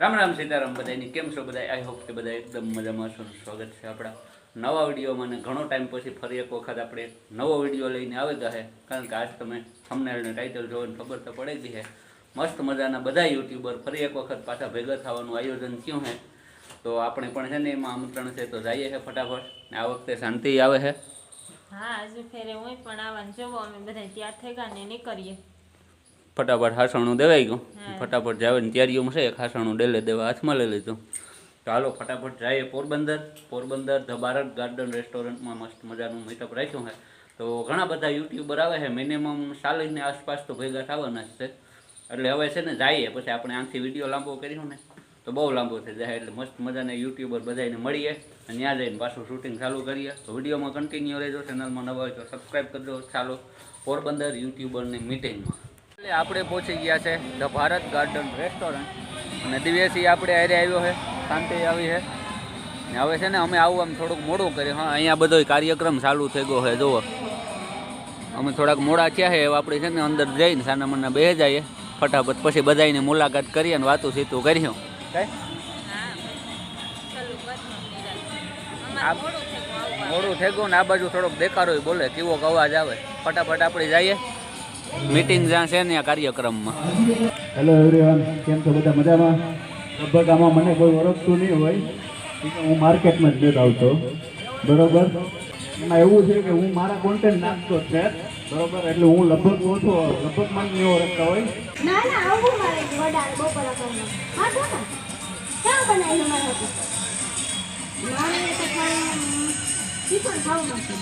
રામ રામ સીતારામ બધાની કેમ છો બધા આઈ હોપ કે બધા એકદમ મજામાં છો. સ્વાગત છે આપણા નવા વિડીયોમાં ઘણો ટાઈમ પછી ફરી એક વખત આપણે નવો વીડિયો લઈને આવી ગયા છે કારણ કે આજ તમે થંબનેલને ટાઇટલ જોઈને ખબર તો પડે જ છે મસ્ત મજાના બધા યુટ્યુબર ફરી એક વખત પાછા ભેગા થવાનું આયોજન થયું છે તો આપણે પણ છે ને એમાં આમંત્રણ છે તો જઈએ છે ફટાફટ. ને આ વખતે શાંતિ આવે છે હા આજે ફેરે હું પણ આવવાનું જોવો અમે બધા ત્યાં થઈ ગયા ને નીકળીએ. ફટાફટ હાસણું દેવાઈ ગયું. ફટાફટ જાવે તૈયારીઓમાં છે એક હાસણું ડેલે દેવા હાથમાં લઈ લીધું. તો હાલો ફટાફટ જઈએ પોરબંદર. પોરબંદર ધ ભારત ગાર્ડન રેસ્ટોરન્ટમાં મસ્ત મજાનું મીટઅપ રાખ્યું છે. તો ઘણા બધા યુટ્યુબર આવે છે મિનિમમ ચાલીસની આસપાસ તો ભેગા થવાના જ છે. એટલે હવે છે ને જઈએ પછી આપણે આનાથી વીડિયો લાંબો કર્યો ને. તો બહુ લાંબો થઈ જાય એટલે મસ્ત મજાના યુટ્યુબર બધાને મળીએ અને ત્યાં જઈને પાછું શૂટિંગ ચાલુ કરીએ. તો વિડીયોમાં કન્ટિન્યુ રહેજો ચેનલમાં નવા હોય તો સબસ્ક્રાઈબ કરજો. ચાલો પોરબંદર યુટ્યુબરની મિટિંગમાં એટલે આપણે પહોંચી ગયા છે ધ ભારત ગાર્ડન રેસ્ટોરન્ટ અને દિવ્યસી આપણે આરે આવ્યો છે શાંતિ આવી છે. ને હવે છે ને અમે આવું આમ થોડુંક મોડું કર્યું. હા અહીંયા બધો કાર્યક્રમ ચાલુ થઈ ગયો છે જુઓ. અમે થોડાક મોડા થયા છે આપણે છે ને અંદર જઈને સાના મના બે જઈએ. ફટાફટ પછી બધાની મુલાકાત કરીએ અને વાતું સીતું કર્યું મોડું થઈ ગયું ને આ બાજુ થોડોક દેખાડો બોલે કેવો અવાજ આવે. ફટાફટ આપણે જઈએ. મીટિંગ જ્યાં છે ને આ કાર્યક્રમમાં. હેલો એવરીવન કેમ છો બધા મજામાં? લગભગ આમાં મને કોઈ ઓળખતું નહીં હોય હું માર્કેટમાં જ લેત આવતો બરોબર? એમાં એવું છે કે હું મારા કોન્ટેન્ટ નાખતો જ છે. બરોબર? એટલે હું લગભગ ઓછો લગભગ મને નહીં ઓળખતા હોય. ના ના આવું મારે વડાર બપોરા કરમાં હા તો ને ક્યાં બનાવી મારે? હતું મારે તો પણ શીખણ ખાવું નથી.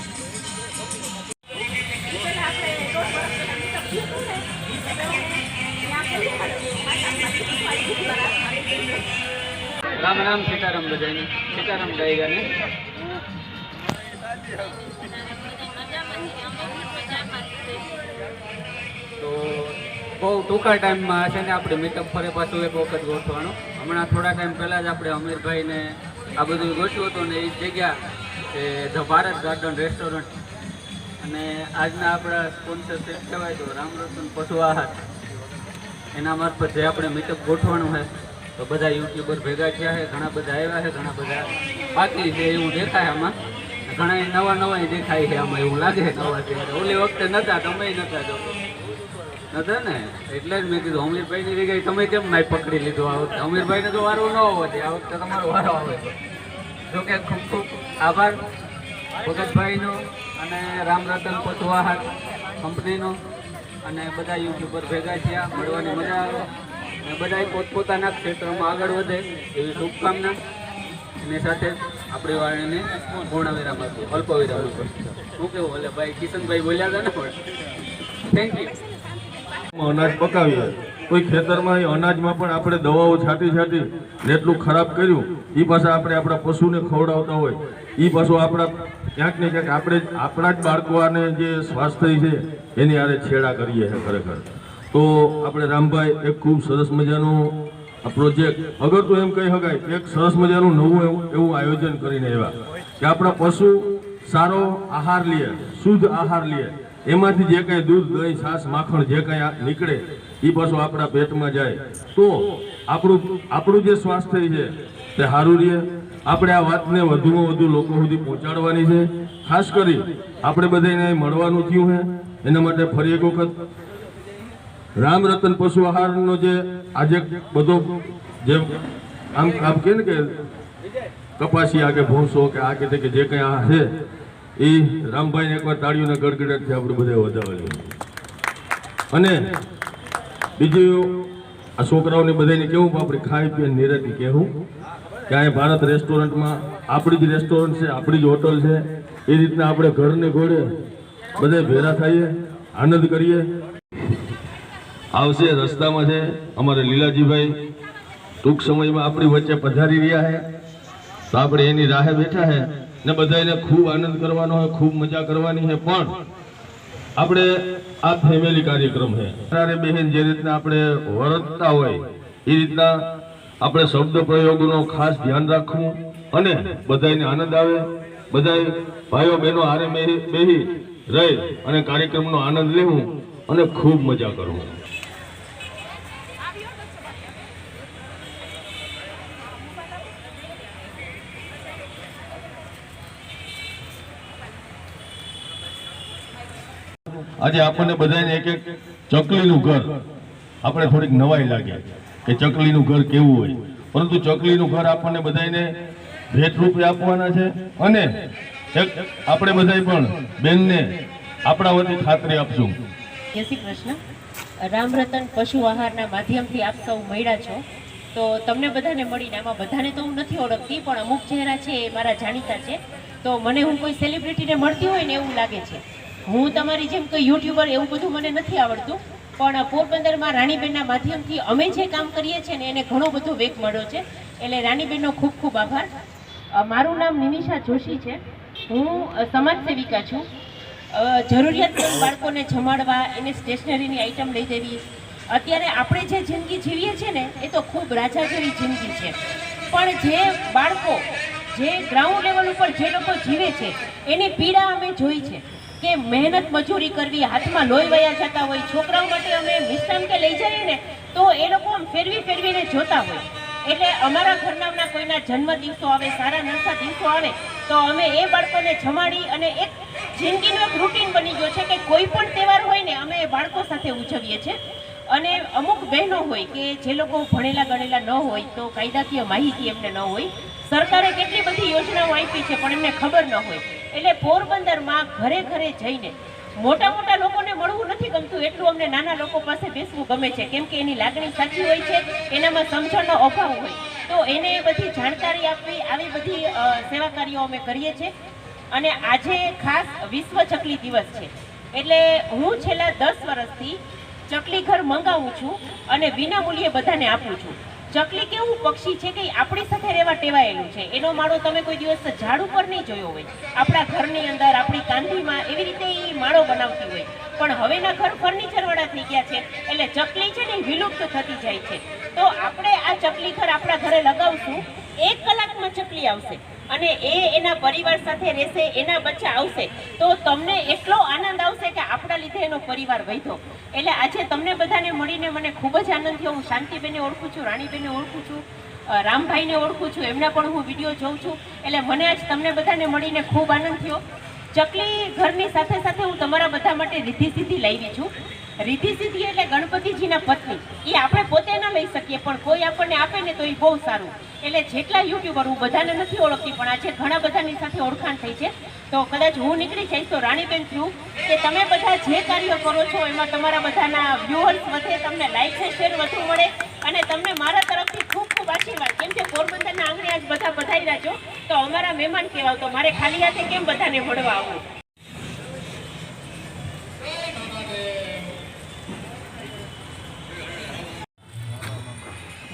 રામ રામ સીતારામ બધાને. સીતારામ ગાયગા ને તો બહુ ટૂંકા ટાઈમમાં છે ને આપણે મેકઅપ ફરે પાછું એક વખત ગોઠવાનું હમણાં થોડા ટાઈમ પહેલાં જ આપણે અમીરભાઈને આ બધું ગોઠવ્યું હતું ને એ જગ્યા એ ધ ભારત ગાર્ડન રેસ્ટોરન્ટ. અને આજના આપણા સ્પોન્સરશીપ કહેવાય તો રામ રતન પશુ આહાર. એના મારફત જે આપણે મેકઅપ ગોઠવાનું છે તો બધા યુટ્યુબર ભેગા થયા છે, ઘણા બધા આવ્યા છે, ઘણા બધા બાકી છે, એવું દેખાય આમાં. ઘણા નવા નવા દેખાય છે આમાં, એવું લાગે નવા છે. ઓલી વખતે નતા તમે નતા જો નતા ને? એટલે જ મેં કીધું, અમીરભાઈની જગ્યાએ તમે કેમ નાઈ પકડી લીધું આ વખતે? અમીરભાઈને તો વારો ન હોવો આ વખતે તમારો વારો આવે જો કે ખૂબ ખૂબ આભાર. ભગતભાઈનો અને રામરતન આહાર કંપનીનો અને બધા યુટ્યુબર ભેગા થયા, મળવાની મજા આવે. અને બધા પોતપોતાના ક્ષેત્રમાં આગળ વધે એવી શુભકામના. એની સાથે આપણે વાણીને પૂર્ણ વિરામ આપીએ અલ્પ વિરામ શું કેવું ભલે ભાઈ, કિશનભાઈ બોલ્યા હતા ને પણ. થેન્ક યુ અનાજ પકાવીએ. કોઈ ખેતરમાં એ અનાજમાં પણ આપણે દવાઓ છાંટી છાંટી જેટલું ખરાબ કર્યું એ પાછા આપણે આપણા પશુને ખવડાવતા હોય. એ પાછું આપણા ક્યાંક ને ક્યાંક આપણે આપણા જ બાળકોને જે સ્વાસ્થ્ય છે, એની આરે છેડા કરીએ છીએ ખરેખર. તો આપણે રામભાઈ, એક ખૂબ સરસ મજાનું આ પ્રોજેક્ટ. અગર તો એમ કહી શકાય એક સરસ મજાનું નવું એવું એવું આયોજન કરીને આવ્યા કે આપણા પશુ સારો આહાર લે, શુદ્ધ આહાર લે. એમાંથી જે કાંઈ દૂધ, દહીં, છાશ, માખણ જે કાંઈ નીકળે એ પાછું આપણા પેટમાં જાય. તો આપણું આપણું જે સ્વાસ્થ્ય છે, તે સારું રહે. આપણે આ વાતને વધુમાં વધુ લોકો સુધી પહોંચાડવાની છે. ખાસ કરી, આપણે બધાને મળવાનું થયું છે. એના માટે ફરી એક વખત રામ રતન પશુ આહારનો જે આજે બધો જે આમ આમ કે ને કે કપાસિયા કે ભૂંસો કે આ કે જે કંઈ આ છે એ રામભાઈને એકવાર તાળીઓના ગડગડાટથી આપણે બધા વધાવેલું અને બીજું, આ છોકરાઓને બધાને કેવું આપણે ખાઈ પીએ નિરાતી કહેવું, કે આ ભારત રેસ્ટોરન્ટમાં આપણી જ રેસ્ટોરન્ટ છે, આપણી જ હોટલ છે, એ રીતના આપણે ઘરને ઘોડે બધા ભેરા થઈએ, આનંદ કરીએ આવશે રસ્તામાં છે. અમારે લીલાજીભાઈ ટૂંક સમયમાં આપણી વચ્ચે પધારી રહ્યા છે. તો આપણે એની રાહે બેઠા છે ને બધાને ખૂબ આનંદ કરવાનો હોય ખૂબ મજા કરવાની છે. પણ આપણે આ ફેમિલી કાર્યક્રમ છે. તારે બહેન જે રીતના આપણે વરતતા હોય, એ રીતના આપણે શબ્દ પ્રયોગોનો ખાસ ધ્યાન રાખવું અને બધાને આનંદ આવે. બધા ભાઈઓ બહેનો હારે બેહી રહી અને કાર્યક્રમનો આનંદ લેવું અને ખૂબ મજા કરવું. આજે આપણને બધાને એક એક ચકલીનું ઘર. આપણે થોડીક નવાઈ લાગે કે ચકલીનું ઘર કેવું હોય. પરંતુ ચકલીનું ઘર આપણને બધાને ભેટ રૂપે આપવાના છે અને આપણે બધાય પણ બેનને આપણા વતી ખાતરી આપશું. જય શ્રી કૃષ્ણ. રામ રતન પશુ આહારના માધ્યમથી આપ સૌ મળ્યા છો. તો તમને બધાને મળીને આમાં બધાને તો હું નથી ઓળખતી, પણ અમુક ચહેરા છે એ મારા જાણીતા છે. તો મને હું કોઈ સેલિબ્રિટીને મળતી હોય ને એવું લાગે છે. હું તમારી જેમ કે યુટ્યુબર એવું બધું મને નથી આવડતું, પણ પોરબંદરમાં રાણીબેનના માધ્યમથી અમે જે કામ કરીએ છીએ ને એને ઘણો બધો વેગ મળ્યો છે. એટલે રાણીબેનનો ખૂબ ખૂબ આભાર. મારું નામ નિમિષા જોશી છે. હું સમાજ સેવિકા છું. જરૂરિયાતમંદ બાળકોને જમાડવા, એને સ્ટેશનરીની આઈટમ લઈ દેવી. અત્યારે આપણે જે જિંદગી જીવીએ છીએ ને, એ તો ખૂબ રાજા જેવી જિંદગી છે. પણ જે બાળકો, જે ગ્રાઉન્ડ લેવલ ઉપર જે લોકો જીવે છે, એની પીડા અમે જોઈ છે. કે મહેનત મજૂરી કરવી, હાથમાં લોહી વયા જતા હોય, છોકરાઓ માટે અમે કે લઈ જઈએ ને, તો એ લોકો આમ ફેરવી ફેરવીને જોતા હોય. એટલે અમારા ઘરના કોઈના જન્મ દિવસો આવે, સારા નરસા દિવસો આવે, તો અમે એ બાળકોને જમાડી અને એક જિંદગીનો એક રૂટીન બની ગયો છે કે કોઈ પણ તહેવાર હોય ને, અમે એ બાળકો સાથે ઉજવીએ છીએ. અને અમુક બહેનો હોય કે જે લોકો ભણેલા ગણેલા ન હોય, તો કાયદાકીય માહિતી એમને ન હોય. સરકારે કેટલી બધી યોજનાઓ આપી છે પણ એમને ખબર ન હોય. એટલે પોરબંદરમાં ઘરે ઘરે જઈને મોટા મોટા લોકોને મળવું નથી ગમતું. એટલું અમને નાના લોકો પાસે બેસવું ગમે છે. કેમ કે એની લાગણી સાચી હોય છે, એનામાં સમજણનો અભાવ હોય. તો એને બધી જાણકારી આપવી, આવી બધી સેવા કાર્યો અમે કરીએ છીએ. અને આજે ખાસ વિશ્વ ચકલી દિવસ છે. એટલે હું છેલ્લા દસ વર્ષથી ચકલી ઘર મંગાવું છું અને વિના મૂલ્યે બધાને આપું છું. ચકલી કેવું પક્ષી છે કે આપણી સાથે રહેવા ટેવાયેલું છે? એનો માળો તમે કોઈ દિવસ ઝાડ ઉપર નહીં જોયો હોય. આપણા ઘરની અંદર, આપણી કાંધીમાં એવી રીતે એ માળો બનાવતી હોય. પણ હવેના ઘર ફર્નિચર વાળા થઈ ગયા છે. એટલે ચકલી છે ને વિલુપ્ત થતી જાય છે. તો આપણે આ ચકલી ઘર આપણા ઘરે લગાવશું. એક કલાકમાં ચકલી આવશે. અને એ એના પરિવાર સાથે રહેશે, એના બચ્ચા આવશે. તો તમને એટલો આનંદ આવશે કે આપણા લીધે એનો પરિવાર વધ્યો. એટલે આજે તમને બધાને મળીને મને ખૂબ જ આનંદ થયો. હું શાંતિબેને ઓળખું છું, રાણીબેને ઓળખું છું રામભાઈને ઓળખું છું, એમના પણ હું વીડિયો જોઉં છું. એટલે મને આજ તમને બધાને મળીને ખૂબ આનંદ થયો. ચકલી ઘરની સાથે સાથે હું તમારા બધા માટે રીધી સીધી લાવી છું. રીધિ સિદ્ધિ એટલે ગણપતિજીના પત્ની. એ આપણે પોતે ન લઈ શકીએ, પણ કોઈ આપણને આપે ને તો એ બહુ સારું. એટલે જેટલા યુટ્યુબર, હું બધાને નથી ઓળખતી, પણ આજે ઘણા બધાની સાથે ઓળખાણ થઈ છે. તો કદાચ હું નીકળી જઈશ, તો રાણીબેન થ્રુ, કે તમે બધા જે કાર્ય કરો છો, એમાં તમારા બધાના વ્યુઅર્સ વધે, તમને લાઈક છે શેર વધુ મળે, અને તમને મારા તરફથી ખૂબ ખૂબ આશીર્વાદ. કેમ કે પોરબંદરના આંગણે આજ બધા રહ્યા છો તો અમારા મહેમાન કહેવાવ તો મારે ખાલી હાથે કેમ બધાને મળવા આવવું?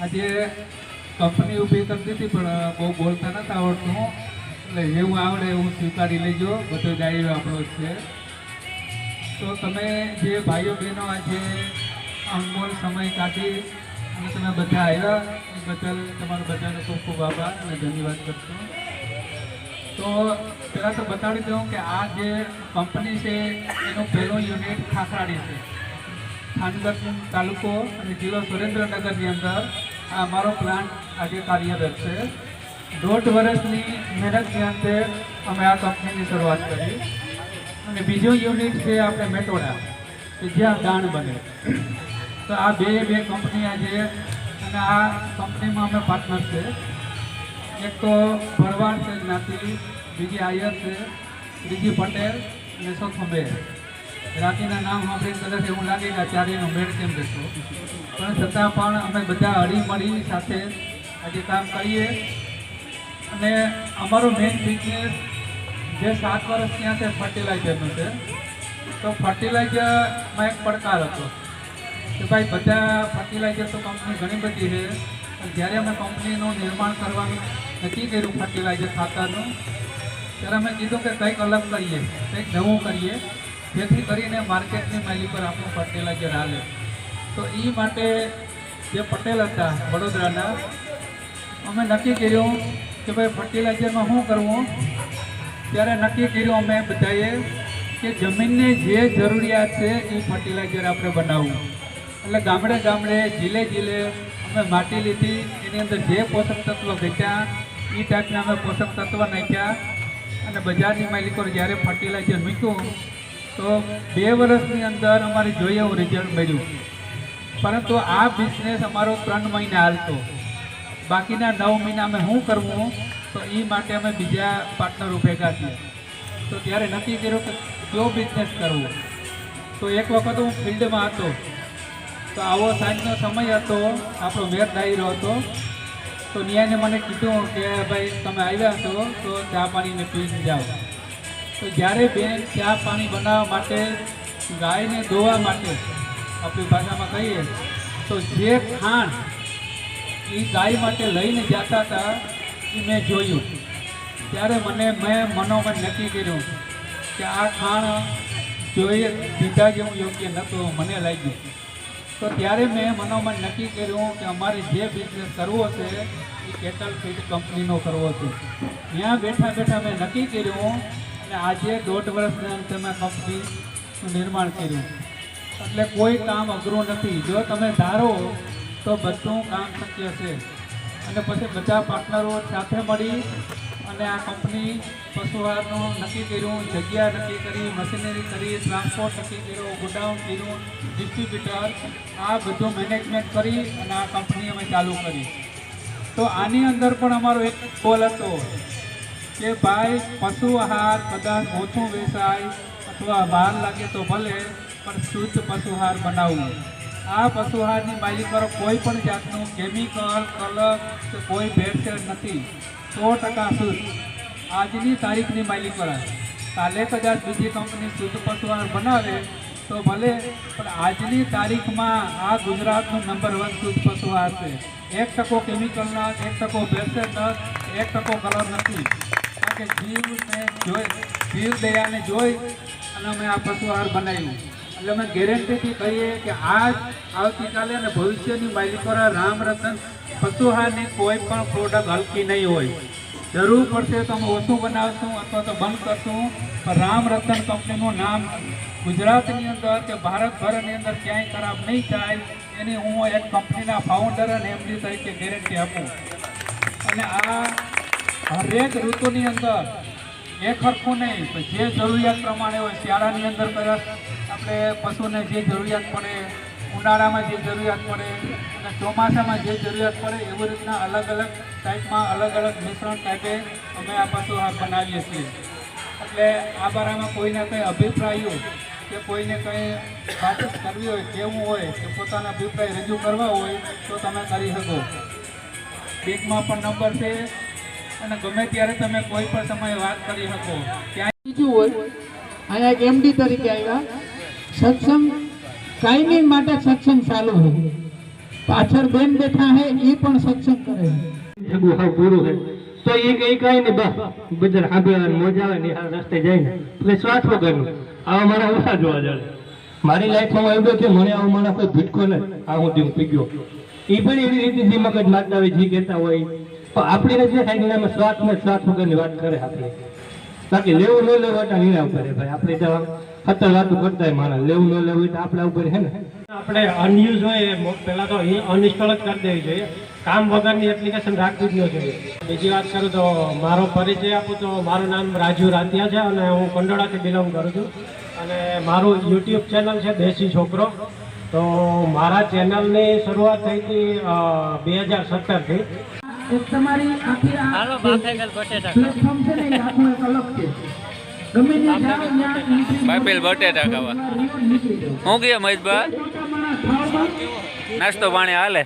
આજે કંપની ઊભી કરતી હતી, પણ બહુ બોલતા નતા આવડતું. એટલે જેવું આવડે, એવું સ્વીકારી લેજો. બધો ડાયરો આપણો છે. તો તમે જે ભાઈઓ બહેનો આજે અનમોલ સમય કાઢી, અને તમે બધા આવ્યા, એ બદલ તમારો બધાનો ખૂબ ખૂબ આભાર અને ધન્યવાદ કરશો. તો, પહેલાં તો બતાડી દઉં કે આ જે કંપની છે, એનું પહેલો યુનિટ ખાખરાડી છે. થાનગઢ તાલુકો અને જિલ્લો સુરેન્દ્રનગરની અંદર આ અમારો પ્લાન્ટ આજે કાર્યરત છે. દોઢ વર્ષની મહેનતની અંતે અમે આ કંપનીની શરૂઆત કરી. અને બીજો યુનિટ છે આપણે મેટોડા, કે જ્યાં દાણ બને. તો આ બે બે કંપની આજે અને આ કંપનીમાં અમે પાર્ટનર છે. એક તો ભરવાડ છે જ્ઞાતિ, બીજી આયર છે, ત્રીજી પટેલ અને ચોથો મેર રાતીના નામ આપણે કદાચ એવું લાગે કે અત્યારે એનો મેળ કેમ જશો પણ છતાં પણ અમે બધા હળી મળી સાથે આજે કામ કરીએ. અને અમારો મેઇન બિઝનેસ જે સાત વર્ષ ત્યાં છે ફર્ટિલાઇઝરનું છે. તો ફર્ટિલાઇઝરમાં એક પડકાર હતો કે ભાઈ બધા ફર્ટિલાઇઝર તો કંપની ઘણી બધી છે જ્યારે અમે કંપનીનું નિર્માણ કરવાનું નક્કી કર્યું ફર્ટિલાઇઝર ખાતરનું ત્યારે અમે કીધું કે કંઈક અલગ કરીએ, કંઈક નવું કરીએ. જેથી કરીને માર્કેટની માલી પર આપણું ફર્ટિલાઇઝર હાલે તો એ માટે જે પટેલ હતા વડોદરાના, અમે નક્કી કર્યું કે ભાઈ ફર્ટિલાઇઝરમાં શું કરવું? ત્યારે નક્કી કર્યું અમે બધાએ કે જમીનને જે જરૂરિયાત છે એ ફર્ટિલાઇઝર આપણે બનાવવું. એટલે ગામડે ગામડે, જિલ્લે જિલ્લે અમે માટી લીધી, એની અંદર જે પોષક તત્વ ઘટ્યા એ ટાઈપના અમે પોષક તત્વ નાખ્યા. અને બજારની માલિકો જ્યારે ફર્ટિલાઇઝર મૂક્યું તો બે વર્ષની અંદર અમારે જોઈએ એવું રિઝલ્ટ મળ્યું. પરંતુ આ બિઝનેસ અમારો ત્રણ મહિને હાલતો. બાકીના નવ મહિના અમે શું કરવું? તો એ માટે અમે બીજા પાર્ટનર ભેગા છીએ તો ત્યારે નક્કી કર્યું કે કયો બિઝનેસ કરવો? તો એક વખત હું ફિલ્ડમાં હતો. તો આવો સાંજનો સમય હતો, આપણો મેર ડાયરો હતો. તો નિયાને મને કીધું કે, ભાઈ, તમે આવ્યા છો, તો ચા પાણીને પીને જાઓ. તો જ્યારે બેન ચા પાણી બનાવવા માટે, ગાયને ધોવા માટે આપણી ભાષામાં કહીએ, તો જે ખાણ એ ગાય માટે લઈને જતા હતા, એ મેં જોયું. ત્યારે મને મેં મનોમન નક્કી કર્યું કે આ ખાણ જોઈએ દીધા જેવું યોગ્ય નહોતું મને લાગ્યું. તો ત્યારે મેં મનોમન નક્કી કર્યું કે અમારે જે બિઝનેસ કરવો છે એ કેટલ ફીડ કંપનીનો કરવો છે ત્યાં બેઠા બેઠા મેં નક્કી કર્યું અને આજે દોઢ વર્ષ અંતે મેં કંપનીનું નિર્માણ કર્યું. એટલે કોઈ કામ અઘરું નથી. જો તમે ધારો તો બધું કામ શક્ય છે. અને પછી બધા પાર્ટનરો સાથે મળી અને આ કંપની પશુહારનું નક્કી કર્યું, જગ્યા નક્કી કરી, મશીનરી કરી ટ્રાન્સપોર્ટ નક્કી કર્યો, ગોડાઉન કર્યું ડિસ્ટ્રીબ્યુટર આ બધું મેનેજમેન્ટ કરી અને આ કંપની અમે ચાલુ કરી. તો આની અંદર પણ અમારો એક ગોલ હતો. કે ભાઈ પશુ આહાર કદાચ ઓછું વેચાય અથવા બહાર લાગે તો ભલે, પણ શુદ્ધ પશુ આહાર બનાવવું. આ પશુ આહારની માલિકો કોઈ પણ જાતનું કેમિકલ કલર કે કોઈ ભેળસેળ નથી. સો ટકા શુદ્ધ. આજની તારીખની માલિકો કાલે કદાચ બીજી કંપની શુદ્ધ પશુ આહાર બનાવે તો ભલે, પણ આજની તારીખમાં આ ગુજરાતનું નંબર વન શુદ્ધ પશુહાર છે. એક ટકો કેમિકલના એક ટકો ભેળસેળ એક ટકો કલર નથી. કે જીવને જોઈ, જીવ દયાને જોઈ અને અમે આ પશુ આહાર બનાવ્યું. એટલે અમે ગેરંટીથી કહીએ કે આજ, આવતીકાલે અને ભવિષ્યની માલિકોરા રામ રતન પશુ કોઈ પણ પ્રોડક્ટ હલકી નહીં હોય. જરૂર પડશે તો અમે ઓછું બનાવશું અથવા તો બંધ કરશું, પણ રામ રતન કંપનીનું નામ ગુજરાતની અંદર કે ભારતભરની અંદર ક્યાંય ખરાબ નહીં થાય, એની હું એક કંપનીના ફાઉન્ડર અને એમડી તરીકે ગેરંટી આપું. અને આ હરેક ઋતુની અંદર એક હરખું નહીં જે જરૂરિયાત પ્રમાણે હોય, શિયાળાની અંદર કદાચ આપણે પશુને જે જરૂરિયાત પડે, ઉનાળામાં જે જરૂરિયાત પડે, અને ચોમાસામાં જે જરૂરિયાત પડે, એવી રીતના અલગ અલગ ટાઈપમાં અલગ અલગ મિશ્રણ ટાઈપે અમે આ પશુ બનાવીએ છીએ. એટલે આ બારામાં કોઈને કંઈ અભિપ્રાયો કે કોઈને કંઈ વાતચીત કરવી હોય કેવું હોય, કે પોતાના અભિપ્રાય રજૂ કરવા હોય, તો તમે કરી શકો. બેંકમાં પણ નંબર છે અને ગમે ત્યારે તમે કોઈ પણ સમયે વાત કરી શકો ત્યાં બીજું હોય અહીંયા એક એમડી તરીકે આવ્યા. સત્સંગ કાયમી માટે સત્સંગ ચાલુ છે પાછળ બેન બેઠા હે એ પણ સત્સંગ કરે. છે પૂરું હે. તો એ કઈ કઈ ને બસ બજાર હાબે મોજા આવે ને આ રસ્તે જાય ને એટલે શ્વાસ વગરનું. આવા મારા ઓછા જોવા જાય મારી લાઈફમાં એવું કે મને આવો માણસ કોઈ ભીટકો ને આ હું દીમ પી ગયો એ પણ એવી રીતે જે મગજ મારતા હોય જે કહેતા હોય પણ આપણી નથી થાય એનામાં શ્વાસ ને શ્વાસ વગરની વાત કરે આપણે. બાકી લેવું ન લેવું એટલે નિર્ણય ઉપર ભાઈ. આપણે તો ખતર વાતો કરતા હોય માણસ. લેવું ન લેવું એટલે આપણા ઉપર છે ને. આપણે અનયુઝ હોય મો- તો અનઇન્સ્ટોલ જ કરી દેવી જોઈએ. કામ વગરની એપ્લિકેશન રાખવી જ ન જોઈએ. બીજી વાત કરું તો મારો પરિચય આપું તો મારું નામ રાજુ રાતિયા છે અને હું કંડોળાથી બિલોંગ કરું છું. અને મારું યુટ્યુબ ચેનલ છે દેશી છોકરો. તો મારા ચેનલની શરૂઆત થઈ હતી બે હજાર સત્તરથી એક તમારી આખી આ પ્લેટફોર્મ છે ને આખું એક અલગ છે. ગમે ત્યાં જાઓ ત્યાં બાપેલ બટેટા ખાવા. હું કે મહેશભા મોટા માણસ ખાવામાં નાસ્તો પાણી હાલે.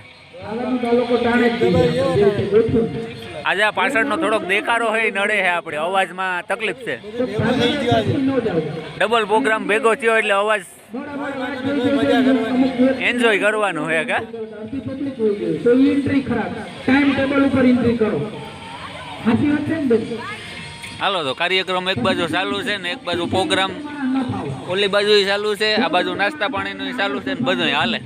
આજે આ પાછળનો થોડોક દેકારો હોય નડે છે આપણે અવાજમાં તકલીફ છે. ડબલ પ્રોગ્રામ ભેગો થયો એટલે અવાજ એન્જોય કરવાનું. હોય કા તો એન્ટ્રી ખરાબ. ટાઈમ ટેબલ ઉપર એન્ટ્રી કરો. સાચી વાત છે ને બેન? હાલો તો કાર્યક્રમ એક બાજુ ચાલુ છે ને એક બાજુ પ્રોગ્રામ ઓલી બાજુ ચાલુ છે આ બાજુ નાસ્તા પાણીનું ચાલુ છે ને બધું હાલે.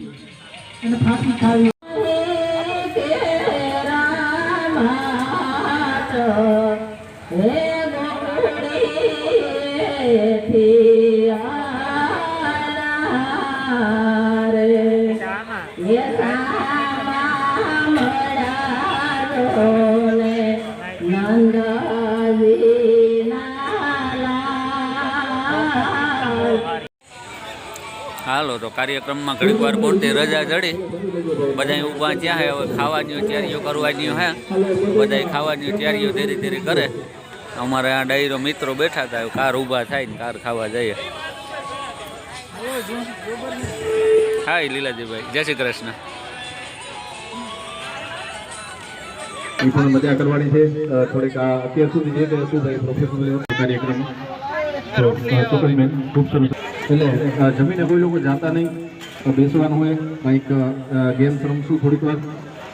હાલો તો કાર્યક્રમમાં ઘણી વાર પૂરતી રજા જડી બધા ઊભા ત્યાં હે, હવે ખાવાની તૈયારીઓ કરવાની હે. બધા ખાવાની તૈયારીઓ ધીરે ધીરે કરે. અમારે આ ડાયરો મિત્રો બેઠા હતા કાર ઊભા થાય ને કાર ખાવા જઈએ. હા લીલાજીભાઈ, જય શ્રી કૃષ્ણ. મજા કરવાની છે. થોડીક અત્યાર સુધી જે કાર્યક્રમ. ખૂબ સરસ એટલે જમીને કોઈ લોકો જાતા નહીં બેસવાનું હોય કંઈક ગેમ્સ રમશું થોડીક વાર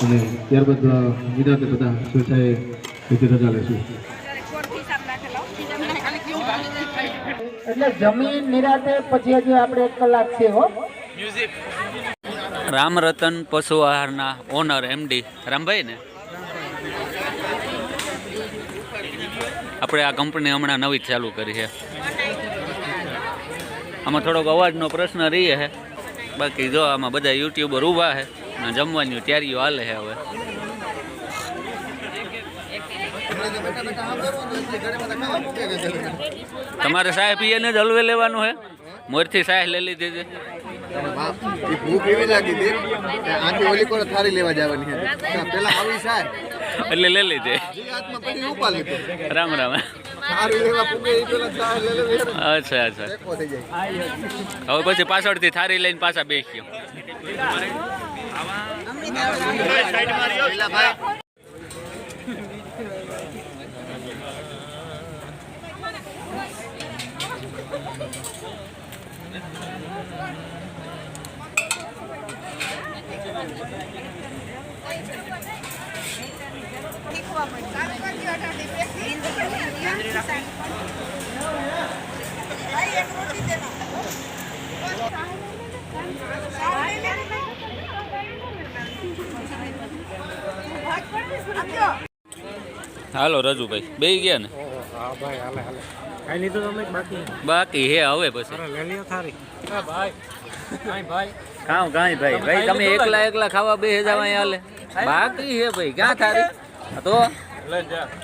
અને ત્યારબાદ અ, કે બધા સ્વેચ્છાએ રીતે રજા લેશું. એટલે જમીન નિરાતે પછી હજી આપણે એક કલાક છે હો. રામરતન પશુ આહારના ઓનર એમડી રામભાઈ ને? આપણે આ કંપની હમણાં નવી જ ચાલુ કરી છે. આમાં થોડોક અવાજનો પ્રશ્ન રહીએ છે બાકી જો આમાં બધા યુટ્યુબર ઊભા છે અને જમવાની તૈયારીઓ હાલે છે હવે. તમારે સાહેબ પીએને જ હલવે લેવાનું છે મોરથી સાહેબ લઈ લીધી છે. ભૂખ એવી લાગી હતી આથી ઓલી કોર થારી લેવા જવાની છે પેલા આવી સાહેબ એટલે લઈ લીધું. રામ રામ. અચ્છા અચ્છા. હવે પછી પાછળથી થારી લઈને પાછા બેસ્યો. હાલો રજુભાઈ. બે ગયા ને? બાકી હે હવે પછી. કાં કાંઈ ભાઈ. ભાઈ તમે એકલા એકલા ખાવા બે જવા હાલે. બાકી હે ભાઈ ક્યાં થારી? તો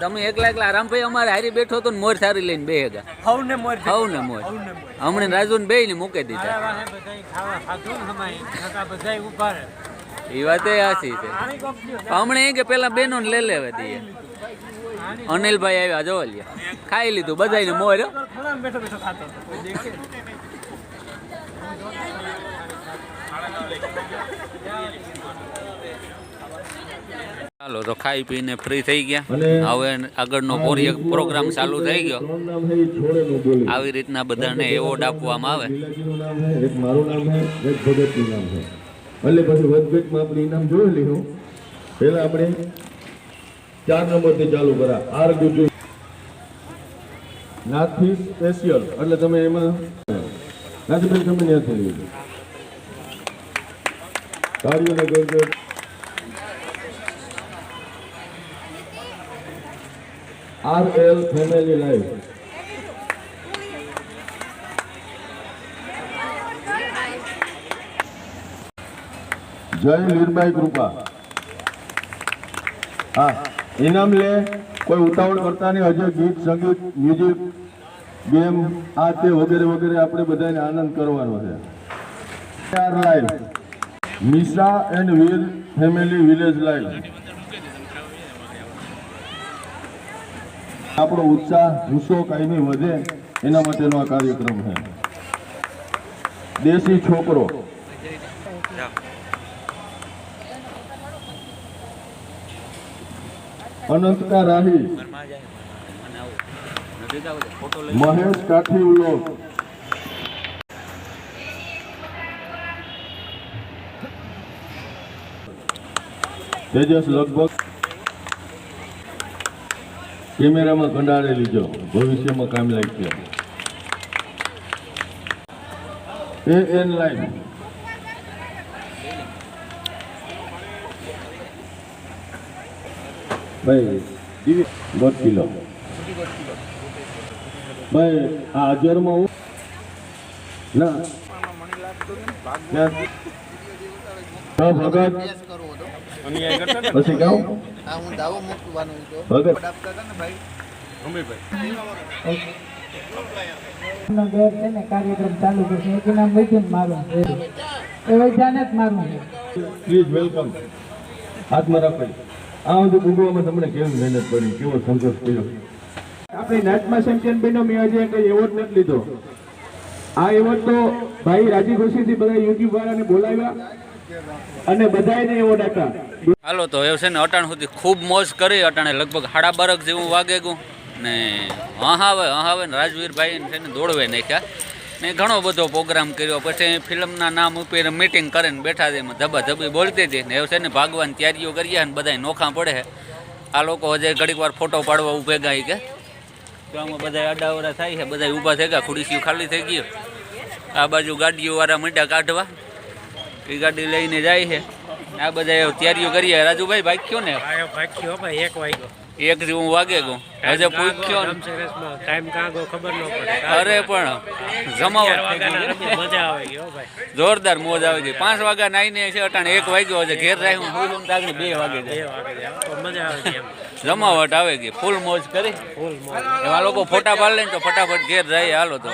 તમે એકલા એકલા રામભાઈ અમારે હારી બેઠો તો ને મોર સારી લઈને બે હગા. હવને મોર હવ ને મોર. હમણાં રાજુ ને બે ને મૂકી દીધા એ વાત એ હાચી છે. હમણાં એ કે પેલા બેનો ને લઈ લેવા દઈએ અનિલભાઈ આવ્યા જોવા લ્યા. ખાઈ લીધું બધાને મોર. હો. ચાલો તો ખાઈ પીને ફ્રી થઈ ગયા. હવે આગળનો પોરી- પ્રોગ્રામ ચાલુ થઈ ગયો. આવી રીતના બધાને એવોર્ડ આપવામાં આવે. એક મારું નામ છે એક ભગતનું નામ છે એટલે પછી વધભેટમાં આપણે ઇનામ જોઈ લીધું પહેલા આપણે ચાર નંબરથી ચાલુ કરા. આર ગુજુ નાથથી સ્પેશિયલ. એટલે તમે એમાં નાથભાઈ તમે ત્યાંથી લીધું. કાર્યોને ગરજો આર એલ ફેમિલી લાઈફ જય લીરબાઈ કૃપા. હા, ઇનામ લે, કોઈ ઉતાવળ કરતા નહીં, હજુ ગીત, સંગીત મ્યુઝિક ગેમ આ તે વગેરે વગેરે આપણે બધાને આનંદ કરવાનો છે. R live Misha and Veer family village live આપણો ઉત્સાહ જુસ્સો કાયમી વધે એના માટેનો આ કાર્યક્રમ છે. દેશી છોકરો. અનંતકા રાહી. મહેશ કાઠી ઉલોક તેજસ લગભગ કેમેરામાં કંડાળે લીજો ભવિષ્યમાં કામ લાગશે. એ એન લાઈન ભાઈ દોઢ કિલો. ભાઈ, આ હજારમાં હું? ના? ભગત પછી કહું. હા હું દાવો મૂકવાનો હતો. ભગત. આપતા હતા ને ભાઈ? નો ઘેર છે ને કાર્યક્રમ ચાલુ કરશે એનું નામ મિથુન મારું. એ વૈધાને જ મારું પ્લીઝ વેલકમ હાથમાં રાખો આ બધું ગુગવામાં તમને કેવી મહેનત કરી કેવો સંતોષ કર્યો? આપણે નાચમાં ચેમ્પિયન બન્યો મેં હજી કઈ એવોર્ડ નથી લીધો. આ એવોર્ડ તો ભાઈ રાજી ખુશીથી બધા યુટ્યુબ વાળાને બોલાવ્યા. અને બધાને એવો આપ્યા હાલો, તો એવું છે ને અટાણ સુધી ખૂબ મોજ કરી, અટાણે લગભગ હાડા બરક જેવું વાગે ગયું. ને હહાવે હહાવે ને રાજવીરભાઈ છે ને દોડવે નાખ્યા. ને ઘણો બધો પ્રોગ્રામ કર્યો. પછી ફિલ્મના નામ ઉપર મિટિંગ કરીને બેઠા છે, એમાં ધબા બોલતી હતી. ને એવું છે ને ભાગવાન તૈયારીઓ કર્યા ને બધા નોખા પડે આ લોકો હજે ઘડીક વાર ફોટો પાડવા ઊભે ગાઈ કે. આમાં બધા અડાવડા થાય છે. બધા ઊભા થઈ ગયા ખુડીસીઓ ખાલી થઈ ગયું. આ બાજુ ગાડીઓ વાળા કાઢવા. એ ગાડી લઈને જાય છે. આ બધા તૈયારીઓ કરીએ રાજુભાઈ ભાગ્યો ને? ભાગ્યો ભાઈ એક વાગ્યો. એક જેવું વાગે ગયું. હજે પૂછ્યો ટાઈમ કાં ખબર ન પડે. અરે પણ જમાવટ મજા આવે ગઈ ભાઈ. જોરદાર મોજ આવી ગઈ. પાંચ વાગ્યા નાઈને છે અટાણે એક વાગ્યો હજે. ઘેર રાખ્યું હું તાગડી બે વાગે જાય. વાગે મજા આવે જમાવટ આવે ગઈ. ફૂલ મોજ કરી. ફૂલ મોજ. એમાં લોકો ફોટા પાડ લે ને તો ફટાફટ ઘેર જાય. હાલો તો.